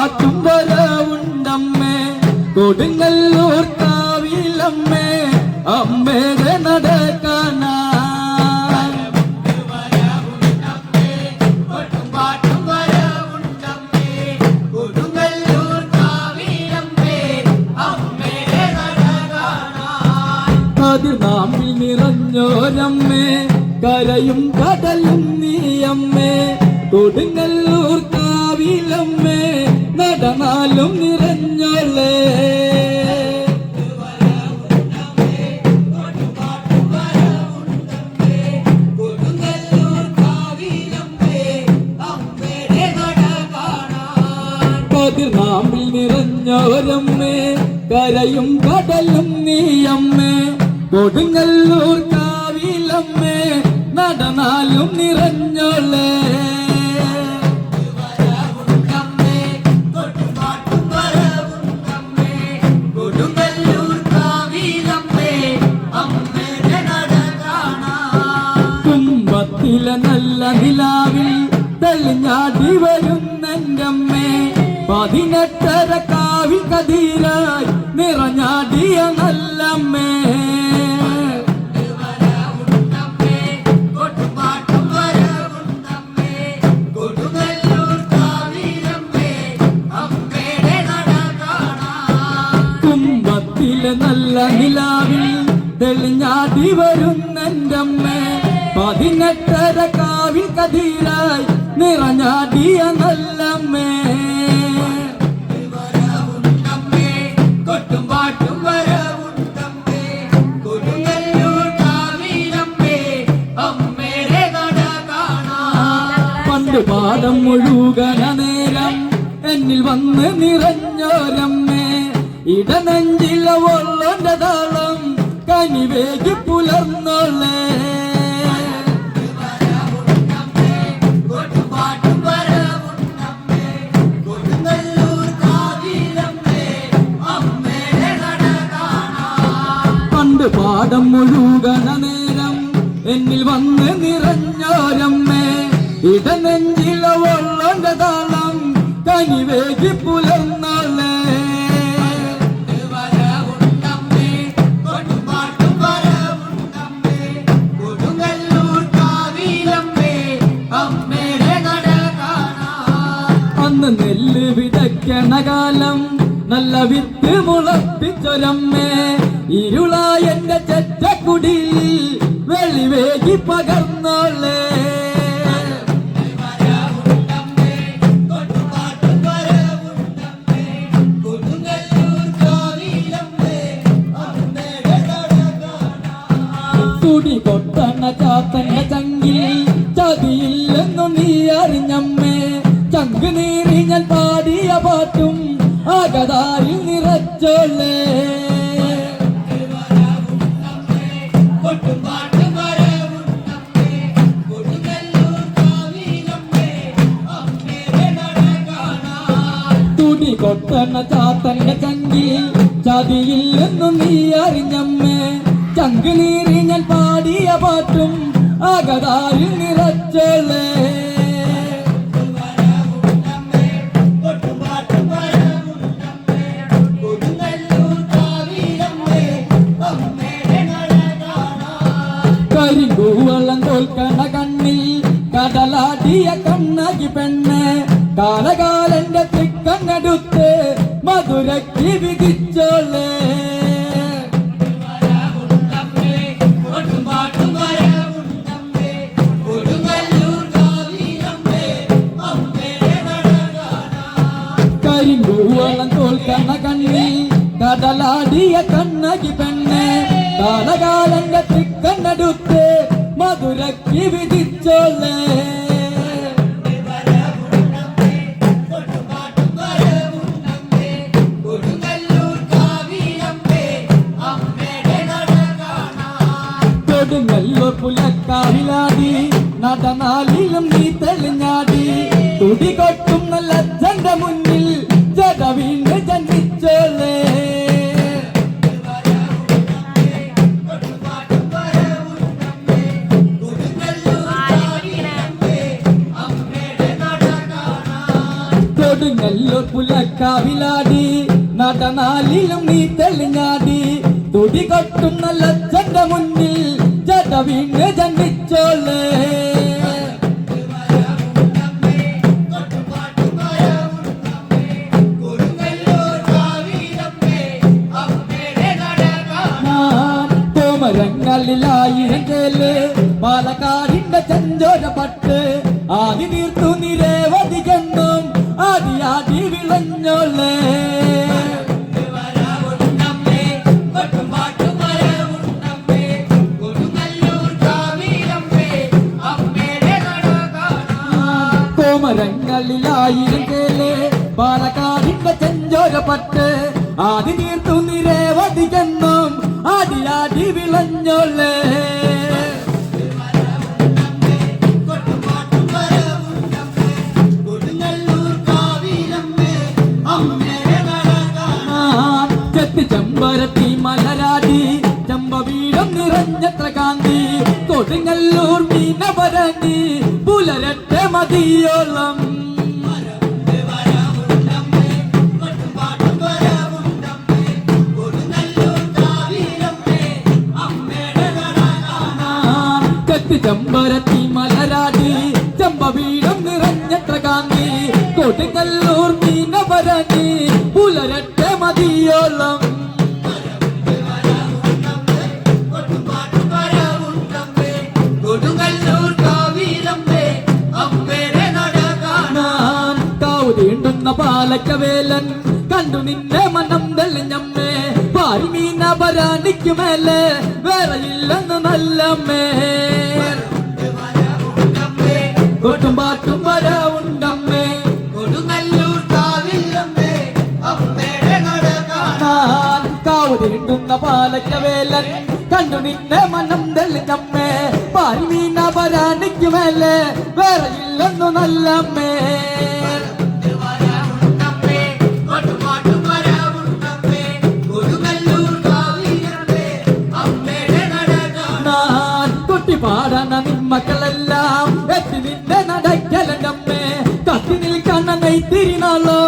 പാട്ടും വരവുണ്ടമ്മേ കൊടുങ്ങല്ലൂർ കാവിലമ്മേ അമ്മയുടെ നടക്കാനാ നാമിൽ നിറഞ്ഞോരമ്മേ കരയും കടലും നീയമ്മേ. കൊടുങ്ങല്ലൂർ കാവിലമ്മേ നടനാലും നിറഞ്ഞോളേ. പതിനാമ്പിൽ നിറഞ്ഞോരമ്മേ കരയും കടലും നീയമ്മേ. കൊടുങ്ങല്ലൂർ കാവിലമ്മേ നടനാലും നിറഞ്ഞോളേ. കുമ്പത്തിലെ നല്ല നിലാവിൽ തെളിഞ്ഞാടി വരുന്നെന്റമ്മേ പതിനെട്ടര കാവിൽ കതിരായി നിറഞ്ഞാടിയ നല്ലമ്മേ. കുമ്പത്തിലെ നല്ല നിലാവിൽ തെളിഞ്ഞാടി വരുന്നെന്റമ്മേ പതിനെട്ടര കാവിൽ കതിരായി നിറഞ്ഞാടിയ നല്ലമ്മേ കൊട്ടുംപാട്ടും വരവുണ്ടമ്മേ കൊടുങ്ങല്ലൂർ കാവിലമ്മേ അമ്മയുടെ നട കാണാൻ പണ്ട് പാദം മുഴുകന നേരം എന്നിൽ വന്ന് നിറഞ്ഞോരമ്മേ. ഇടനെഞ്ചില വള്ളന്റെ താളം കനിവേകി പുലർന്നോളേ. കാണാൻ പാടം മുഴുകണ നേരം എന്നിൽ വന്ന് നിറഞ്ഞോരമ്മേ ഇടനെഞ്ചില ഒള്ളോന്റെ താളം കനിവേകി പുലർന്നോളേ അന്ന് നെല്ല് വിതയ്ക്കണ കാലം നല്ല വിത്ത് മുളപ്പിച്ചൊരമ്മേ. അമ്മയുടെ വെളിവേകി പകർന്നോളേ. തുടി നീറി ഞാൻ പാടിയ പാട്ടും അകതാരിൽ നിറച്ചോളേ കൊട്ടണ ചാത്തന്റെ ചങ്കിൽ ചതിയില്ലെന്നും നീ അറിഞ്ഞമ്മേ. ചങ്ക് ഞാൻ പാടിയ പാട്ടും അകതാരിൽ നിറച്ചോളേ കൊട്ടുംപാട്ടും വരവുണ്ടമ്മേ കൊടുങ്ങല്ലൂർ കാവിലമ്മേ അമ്മയുടെ നട കാണാൻ കരിങ്കൂവളം തോൽക്കണ കണ്ണിൽ കടലാടിയ കണ്ണകി പെണ്ണ്. കാലകാലന്റെ തിക്കങ്ങടുത്ത് മധുരക്ക് വിധിച്ചോളേ. കരിങ്കൂവളം തോൽക്കണ കണ്ണിൽ കടലാടിയ കണ്ണകി പെണ്ണെ. കാലകാലന്റെ തിക്കങ്ങടുത്ത് മധുരക്ക് വിധിച്ചോളേ. പുലക്കാവിലാടി. നടനാലിലും നീ തെളിഞ്ഞാടി. തുടി കൊട്ടുന്ന ലജ്ജന്റെ മുന്നിൽ. ജട വീണ് ജനിച്ചോളേ കാണാൻ പുലക്കാവിലാടി. നടനാലിലും നീ തെളിഞ്ഞാടി. തുടി കൊട്ടുന്ന ലജ്ജന്റെ മുന്നിൽ. വീണ് ജന്മിച്ചോളേ. പാലക്കാടിന്റെ ചെഞ്ചോര പട്ട് ആദി തീർത്തു നിരവധി ജന്മം ആദി ആദി വിളഞ്ഞോളേ. കോമരങ്ങളിലായിരം കേൽ പാലക്കാടിന്റെ ചെഞ്ചോര പട്ട് ആദി തീർത്തു നിരവധി ജന്മം ആദി ആദി വിളഞ്ഞോളേ ചെമ്പരത്തി മലരാടി ചമ്പവീടം നിറഞ്ഞത്ര കാന്തി കൊടുങ്ങല്ലൂർ മീനപരണി പുലരട്ടെ മതിയോളം. ചെത്തി മലരാജി മലരാടി ചമ്പവീടം നിറഞ്ഞത്ര കാന്തി കൊടുങ്ങല്ലൂർ മീനപരണി പുലരട്ടെ മതിയോളം. പാലക്കവേലൻ കണ്ടു നിന്റെ മനം പാരിമീന പരാണിക്കുമേലെ വേറെയില്ലെന്ന് നല്ലമ്മേ. കൊട്ടും പാട്ടും വരവുണ്ടമ്മേ. കൊടുങ്ങല്ലൂർ കാവിലമ്പേ അമ്പേരെ നടകാണ ഞാൻ കാവ് തീണ്ടുന്ന പാലക്കവേലൻ കണ്ടു നിന്നെ മനം തെളിഞ്ഞമ്മേ. പാരിമീന പരാണിക്കുമേലെ വേറെയില്ലെന്നു നല്ലമ്മേ. கை திரினாலோ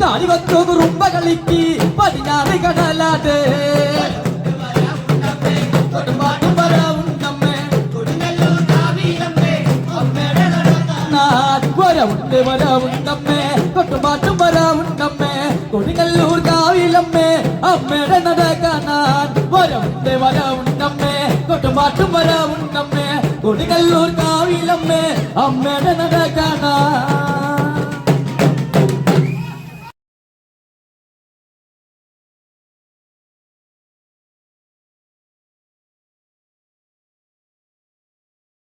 കാളി വച്ചു കുറുമ്പ കളിക്ക് പടിഞ്ഞാറ് കടലാട് നാട് വരവുണ്ട്. കൊട്ടുപാട്ടും വരവുണ്ടമ്മേ കൊടുങ്ങല്ലൂർ കാവിലമ്മേ അമ്മയുടെ നട കാണാൻ